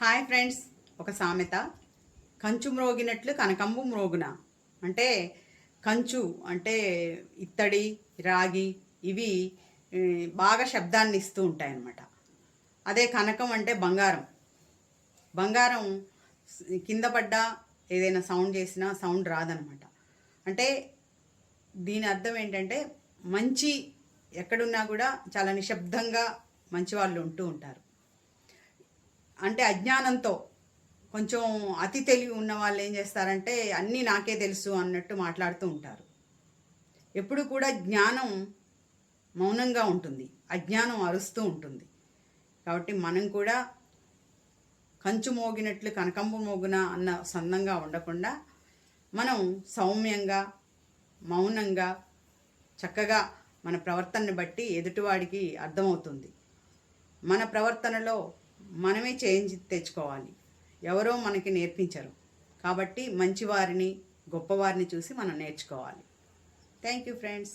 Hi friends ఒక సామెత. కంచు మ్రోగినట్లు కనకంబు మ్రోగున. అంటే కంచు అంటే ఇత్తడి రాగి ఇవి బాగా శబ్దాన్ని ఇస్తూ ఉంటాయన్నమాట. అదే కనకం అంటే బంగారం. బంగారం కింద పడ్డా ఏదైనా సౌండ్ చేసినా సౌండ్ రాదనమాట అంటే దీని అర్థం ఏంటంటే మంచి ఎక్కడున్నా కూడా చాలా నిశ్శబ్దంగా మంచి వాళ్ళు ఉంటూ ఉంటారు. అంటే అజ్ఞానంతో కొంచెం అతి తెలివి ఉన్న వాళ్ళు ఏం చేస్తారంటే అన్నీ నాకే తెలుసు అన్నట్టు మాట్లాడుతూ ఉంటారు. ఎప్పుడు కూడా జ్ఞానం మౌనంగా ఉంటుంది. అజ్ఞానం అరుస్తూ ఉంటుంది. కాబట్టి మనం కూడా కంచు మోగినట్లు కనకంబు మోగున అన్న సందంగా ఉండకుండా మనం సౌమ్యంగా మౌనంగా చక్కగా మన ప్రవర్తనని బట్టి ఎదుటివాడికి అర్థమవుతుంది. మన ప్రవర్తనలో మనమే చేంజ్ తెచ్చుకోవాలి. ఎవరో మనకి నేర్పించరు. కాబట్టి మంచివారిని గొప్పవారిని చూసి మనం నేర్చుకోవాలి. Thank you friends.